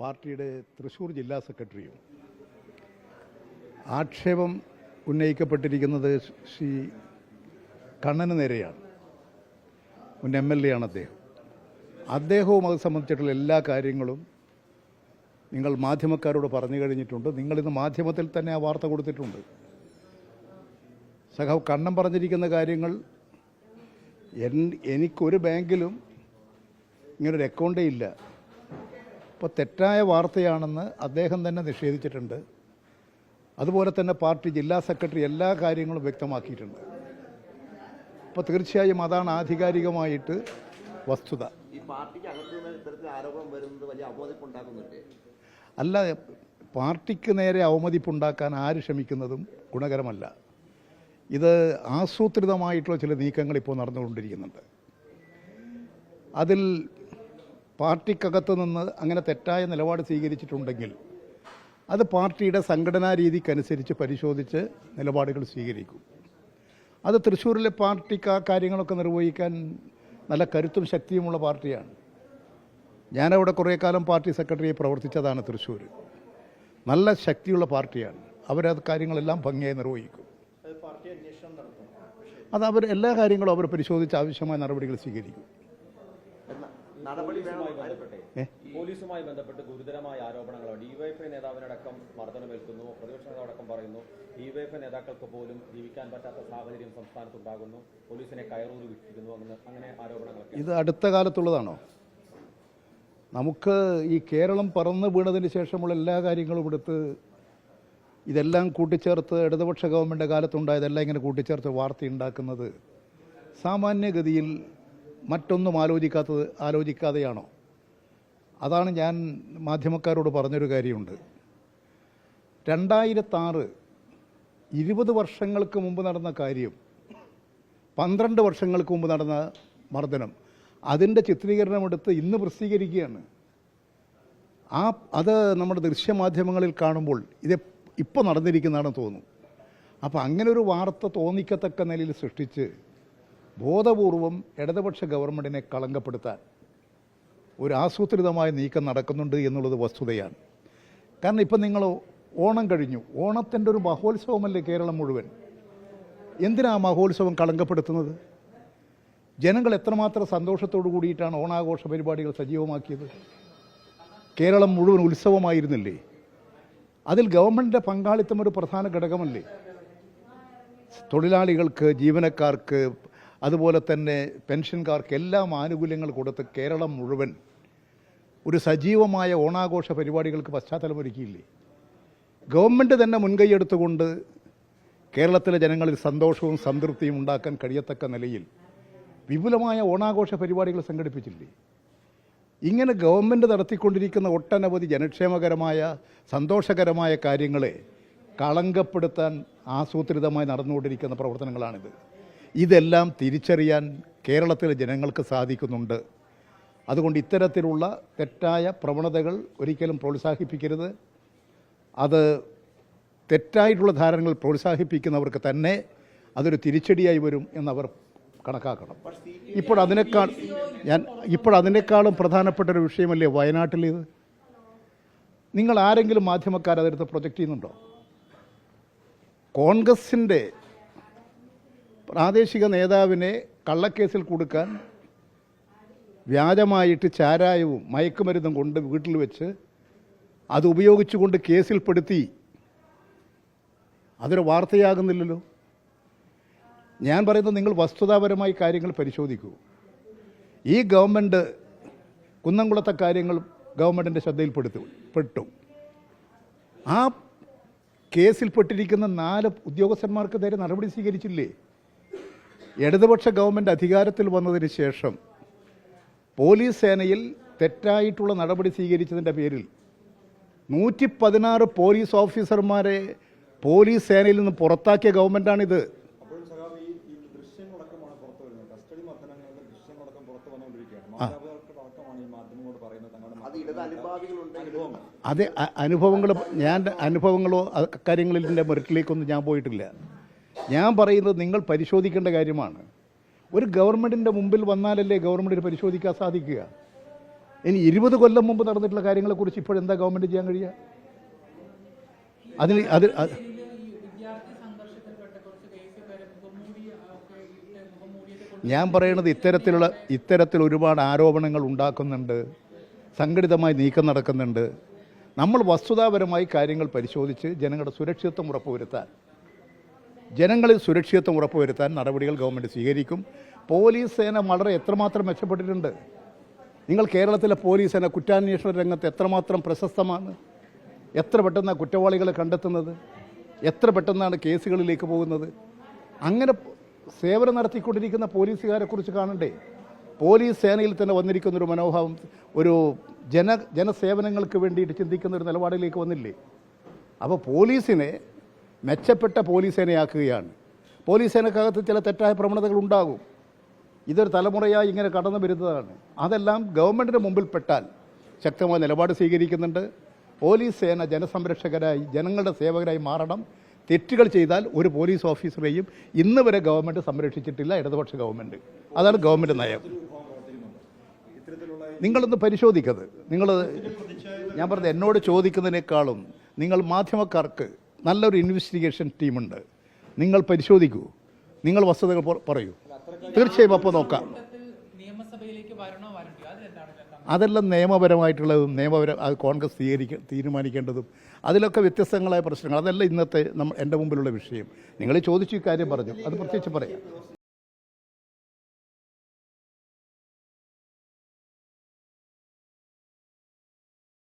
പാർട്ടിയുടെ തൃശ്ശൂർ ജില്ലാ സെക്രട്ടറിയും. ആക്ഷേപം ഉന്നയിക്കപ്പെട്ടിരിക്കുന്നത് ശ്രീ കണ്ണന് നേരെയാണ്. മുൻ എം എൽ എ ആണ് അദ്ദേഹം. അദ്ദേഹവും അത് സംബന്ധിച്ചിട്ടുള്ള എല്ലാ കാര്യങ്ങളും നിങ്ങൾ മാധ്യമക്കാരോട് പറഞ്ഞു കഴിഞ്ഞിട്ടുണ്ട്. നിങ്ങളിന്ന് മാധ്യമത്തിൽ തന്നെ ആ വാർത്ത കൊടുത്തിട്ടുണ്ട്. സഖാവ് കണ്ണം പറഞ്ഞിരിക്കുന്ന കാര്യങ്ങൾ എൻ എനിക്കൊരു ബാങ്കിലും ഇങ്ങനൊരു അക്കൗണ്ടേ ഇല്ല. അപ്പോൾ തെറ്റായ വാർത്തയാണെന്ന് അദ്ദേഹം തന്നെ നിഷേധിച്ചിട്ടുണ്ട്. അതുപോലെ തന്നെ പാർട്ടി ജില്ലാ സെക്രട്ടറി എല്ലാ കാര്യങ്ങളും വ്യക്തമാക്കിയിട്ടുണ്ട്. അപ്പോൾ തീർച്ചയായും അതാണ് ആധികാരികമായിട്ട് വസ്തുത. അല്ല പാർട്ടിക്ക് നേരെ അവമതിപ്പുണ്ടാക്കാൻ ആര് ശ്രമിക്കുന്നതും ഗുണകരമല്ല. ഇത് ആസൂത്രിതമായിട്ടുള്ള ചില നീക്കങ്ങൾ ഇപ്പോൾ നടന്നുകൊണ്ടിരിക്കുന്നുണ്ട്. അതിൽ പാർട്ടിക്കകത്ത് നിന്ന് അങ്ങനെ തെറ്റായ നിലപാട് സ്വീകരിച്ചിട്ടുണ്ടെങ്കിൽ അത് പാർട്ടിയുടെ സംഘടനാ രീതിക്കനുസരിച്ച് പരിശോധിച്ച് നിലപാടുകൾ സ്വീകരിക്കും. അത് തൃശ്ശൂരിലെ പാർട്ടിക്ക് ആ കാര്യങ്ങളൊക്കെ നിർവഹിക്കാൻ നല്ല കരുത്തും ശക്തിയുമുള്ള പാർട്ടിയാണ്. ഞാനവിടെ കുറേ കാലം പാർട്ടി സെക്രട്ടറിയെ പ്രവർത്തിച്ചതാണ് തൃശ്ശൂർ നല്ല ശക്തിയുള്ള പാർട്ടിയാണ്. അവരത് കാര്യങ്ങളെല്ലാം ഭംഗിയായി നിർവഹിക്കും. അത് അവർ എല്ലാ കാര്യങ്ങളും അവർ പരിശോധിച്ച് ആവശ്യമായ നടപടികൾ സ്വീകരിക്കും. നടപടി? പോലീസുമായി ബന്ധപ്പെട്ട്. ഗുരുതരമായ ആരോപണങ്ങളാണ്. ഡിവൈഎഫ്ഐ നേതാവിനടക്കം മർദ്ദനമേൽക്കുന്നു പ്രതിപക്ഷ നേതാവടക്കം പറയുന്നു ഡിവൈഎഫ്ഐ നേതാക്കൾക്ക് പോലും ജീവിക്കാൻ പറ്റാത്ത സാഹചര്യം സംസ്ഥാനത്തുണ്ടാകുന്നു. പോലീസിനെ കയറൂരി വിട്ടിരിക്കുന്നു അങ്ങനെ ആരോപണങ്ങൾ ഇത് അടുത്ത കാലത്തുള്ളതാണോ? നമുക്ക് ഈ കേരളം പറന്ന് വീണതിന് ശേഷമുള്ള എല്ലാ കാര്യങ്ങളും എടുത്ത് ഇതെല്ലാം കൂട്ടിച്ചേർത്ത് ഇടതുപക്ഷ ഗവൺമെന്റ് കാലത്തുണ്ടായതെല്ലാം ഇങ്ങനെ കൂട്ടിച്ചേർത്ത് വാർത്തയുണ്ടാക്കുന്നത് സാമാന്യഗതിയിൽ മറ്റൊന്നും ആലോചിക്കാത്തത് ആലോചിക്കാതെയാണോ? അതാണ് ഞാൻ മാധ്യമക്കാരോട് പറഞ്ഞൊരു കാര്യമുണ്ട്. രണ്ടായിരത്താറ് ഇരുപത് വർഷങ്ങൾക്ക് മുമ്പ് നടന്ന കാര്യം പന്ത്രണ്ട് വർഷങ്ങൾക്ക് മുമ്പ് നടന്ന മർദ്ദനം അതിന്റെ ചിത്രീകരണമെടുത്ത് ഇന്ന് പ്രസിദ്ധീകരിക്കുകയാണ്. ആ അത് നമ്മുടെ ദൃശ്യമാധ്യമങ്ങളിൽ കാണുമ്പോൾ ഇത് ഇപ്പോൾ നടന്നിരിക്കുന്നതാണെന്ന് തോന്നും അപ്പോൾ അങ്ങനെ ഒരു വാർത്ത തോന്നിക്കത്തക്ക നിലയിൽ സൃഷ്ടിച്ച് ബോധപൂർവം ഇടതുപക്ഷ ഗവൺമെന്റിനെ കളങ്കപ്പെടുത്താൻ ഒരു ആസൂത്രിതമായ നീക്കം നടക്കുന്നുണ്ട് എന്നുള്ളത് വസ്തുതയാണ്. കാരണം ഇപ്പം നിങ്ങൾ ഓണം കഴിഞ്ഞു. ഓണത്തിന്റെ ഒരു മഹോത്സവമല്ലേ കേരളം മുഴുവൻ? എന്തിനാ മഹോത്സവം കളങ്കപ്പെടുത്തുന്നത്? ജനങ്ങൾ എത്രമാത്രം സന്തോഷത്തോടു കൂടിയിട്ടാണ് ഓണാഘോഷ പരിപാടികൾ സജീവമാക്കിയത്? കേരളം മുഴുവൻ ഉത്സവമായിരുന്നില്ലേ? അതിൽ ഗവൺമെന്റിന്റെ പങ്കാളിത്തം ഒരു പ്രധാന ഘടകമല്ലേ? തൊഴിലാളികൾക്ക് ജീവനക്കാർക്ക് അതുപോലെ തന്നെ പെൻഷൻകാർക്ക് എല്ലാം ആനുകൂല്യങ്ങൾ കൊടുത്ത് കേരളം മുഴുവൻ ഒരു സജീവമായ ഓണാഘോഷ പരിപാടികൾക്ക് പശ്ചാത്തലമൊരുക്കിയില്ലേ ഗവൺമെന്റ് തന്നെ മുൻകൈയെടുത്തുകൊണ്ട് കേരളത്തിലെ ജനങ്ങളിൽ സന്തോഷവും സംതൃപ്തിയും ഉണ്ടാക്കാൻ കഴിയത്തക്ക നിലയിൽ വിപുലമായ ഓണാഘോഷ പരിപാടികൾ സംഘടിപ്പിച്ചില്ലേ? ഇങ്ങനെ ഗവൺമെന്റ് നടത്തിക്കൊണ്ടിരിക്കുന്ന ഒട്ടനവധി ജനക്ഷേമകരമായ സന്തോഷകരമായ കാര്യങ്ങളെ കളങ്കപ്പെടുത്താൻ ആസൂത്രിതമായി നടന്നുകൊണ്ടിരിക്കുന്ന പ്രവർത്തനങ്ങളാണിത്. ഇതെല്ലാം തിരിച്ചറിയാൻ കേരളത്തിലെ ജനങ്ങൾക്ക് സാധിക്കുന്നുണ്ട്. അതുകൊണ്ട് ഇത്തരത്തിലുള്ള തെറ്റായ പ്രവണതകൾ ഒരിക്കലും പ്രോത്സാഹിപ്പിക്കരുത്. അത് തെറ്റായിട്ടുള്ള ധാരണകൾ പ്രോത്സാഹിപ്പിക്കുന്നവർക്ക് തന്നെ അതൊരു തിരിച്ചടിയായി വരും എന്നവർ കണക്കാക്കണം. ഇപ്പോൾ അതിനേക്കാൾ ഞാൻ ഇപ്പോൾ അതിനേക്കാളും പ്രധാനപ്പെട്ട ഒരു വിഷയമല്ലേ വയനാട്ടിലേത് നിങ്ങൾ ആരെങ്കിലും മാധ്യമക്കാർ അതെടുത്ത് പ്രൊജക്റ്റ് ചെയ്യുന്നുണ്ടോ? കോൺഗ്രസിന്റെ പ്രാദേശിക നേതാവിനെ കള്ളക്കേസിൽ കൊടുക്കാൻ വ്യാജമായിട്ട് ചാരായവും മയക്കുമരുന്നും കൊണ്ട് വീട്ടിൽ വെച്ച് അത് ഉപയോഗിച്ചുകൊണ്ട് കേസിൽപ്പെടുത്തി. അതൊരു വാർത്തയാകുന്നില്ലല്ലോ. ഞാൻ പറയുന്നത് നിങ്ങൾ വസ്തുതാപരമായി കാര്യങ്ങൾ പരിശോധിക്കൂ. ഈ ഗവൺമെന്റ് കുന്നംകുളത്തെ കാര്യങ്ങൾ ഗവൺമെന്റിന്റെ ശ്രദ്ധയിൽപ്പെടുത്തു പെട്ടു. ആ കേസിൽപ്പെട്ടിരിക്കുന്ന നാല് ഉദ്യോഗസ്ഥന്മാർക്ക് നേരെ നടപടി സ്വീകരിച്ചില്ലേ? ഇടതുപക്ഷ ഗവൺമെന്റ് അധികാരത്തിൽ വന്നതിന് ശേഷം പോലീസ് സേനയിൽ തെറ്റായിട്ടുള്ള നടപടി സ്വീകരിച്ചതിന്റെ പേരിൽ നൂറ്റി പതിനാറ് പോലീസ് ഓഫീസർമാരെ പോലീസ് സേനയിൽ നിന്ന് പുറത്താക്കിയ ഗവൺമെന്റാണിത് അതെ അനുഭവങ്ങൾ. ഞാൻ അനുഭവങ്ങളോ കാര്യങ്ങളിൽ മെറിറ്റിലേക്കൊന്നും ഞാൻ പോയിട്ടില്ല. ഞാൻ പറയുന്നത് നിങ്ങൾ പരിശോധിക്കേണ്ട കാര്യമാണ്. ഒരു ഗവൺമെന്റിന്റെ മുമ്പിൽ വന്നാലല്ലേ ഗവൺമെന്റിന് പരിശോധിക്കാൻ സാധിക്കുക. ഇനി ഇരുപത് കൊല്ലം മുമ്പ് നടന്നിട്ടുള്ള കാര്യങ്ങളെക്കുറിച്ച് ഇപ്പോഴെന്താ ഗവൺമെന്റ് ചെയ്യാൻ കഴിയുക? അതിന് അത് ഞാൻ പറയുന്നത് ഇത്തരത്തിലുള്ള ഇത്തരത്തിൽ ഒരുപാട് ആരോപണങ്ങൾ ഉണ്ടാക്കുന്നുണ്ട്. സംഘടിതമായി നീക്കം നടക്കുന്നുണ്ട്. നമ്മൾ വസ്തുതാപരമായി കാര്യങ്ങൾ പരിശോധിച്ച് ജനങ്ങളുടെ സുരക്ഷിതത്വം ഉറപ്പുവരുത്താൻ. ജനങ്ങളിൽ സുരക്ഷിതത്വം ഉറപ്പുവരുത്താൻ നടപടികൾ ഗവൺമെന്റ് സ്വീകരിക്കും. പോലീസ് സേന വളരെ എത്രമാത്രം മെച്ചപ്പെട്ടിട്ടുണ്ട്? നിങ്ങൾ കേരളത്തിലെ പോലീസ് സേന കുറ്റാന്വേഷണ രംഗത്ത് എത്രമാത്രം പ്രശസ്തമാണ്? എത്ര പെട്ടെന്നാണ് കുറ്റവാളികളെ കണ്ടെത്തുന്നത്? എത്ര പെട്ടെന്നാണ് കേസുകളിലേക്ക് പോകുന്നത്? അങ്ങനെ സേവനം നടത്തിക്കൊണ്ടിരിക്കുന്ന പോലീസുകാരെക്കുറിച്ച് കാണണ്ടേ? പോലീസ് സേനയിൽ തന്നെ വന്നിരിക്കുന്ന ഒരു മനോഭാവം ഒരു ജന ജനസേവനങ്ങൾക്ക് വേണ്ടിയിട്ട് ചിന്തിക്കുന്ന ഒരു നിലപാടിലേക്ക് വന്നില്ലേ? അപ്പോൾ പോലീസിനെ മെച്ചപ്പെട്ട പോലീസ് സേനയാക്കുകയാണ് പോലീസ് സേനക്കകത്ത് ചില തെറ്റായ പ്രവണതകൾ ഉണ്ടാകും. ഇതൊരു തലമുറയായി ഇങ്ങനെ കടന്നു വരുന്നതാണ്. അതെല്ലാം ഗവൺമെന്റിന് മുമ്പിൽ പെട്ടാൽ ശക്തമായ നിലപാട് സ്വീകരിക്കുന്നുണ്ട്. പോലീസ് സേന ജനസംരക്ഷകരായി ജനങ്ങളുടെ സേവകരായി മാറണം. തെറ്റുകൾ ചെയ്താൽ ഒരു പോലീസ് ഓഫീസറെയും ഇന്ന് വരെ ഗവൺമെന്റ് സംരക്ഷിച്ചിട്ടില്ല ഇടതുപക്ഷ ഗവൺമെന്റ് അതാണ് ഗവൺമെന്റ് നയം. നിങ്ങളൊന്ന് പരിശോധിക്കത്. നിങ്ങൾ ഞാൻ പറഞ്ഞത് എന്നോട് ചോദിക്കുന്നതിനേക്കാളും നിങ്ങൾ മാധ്യമക്കാർക്ക് നല്ലൊരു ഇൻവെസ്റ്റിഗേഷൻ ടീമുണ്ട് നിങ്ങൾ പരിശോധിക്കൂ. നിങ്ങൾ വസ്തുതകൾ പറയൂ. തീർച്ചയായും അപ്പോൾ നോക്കാം. അതെല്ലാം നിയമപരമായിട്ടുള്ളതും നിയമപര അത് കോൺഗ്രസ് സ്വീകരിക്ക തീരുമാനിക്കേണ്ടതും അതിലൊക്കെ വ്യത്യസ്തങ്ങളായ പ്രശ്നങ്ങൾ. അതെല്ലാം ഇന്നത്തെ നമ്മൾ എന്റെ മുമ്പിലുള്ള വിഷയം. നിങ്ങൾ ചോദിച്ചു കാര്യം പറഞ്ഞു. അത് പ്രത്യേകിച്ച് പറയാം.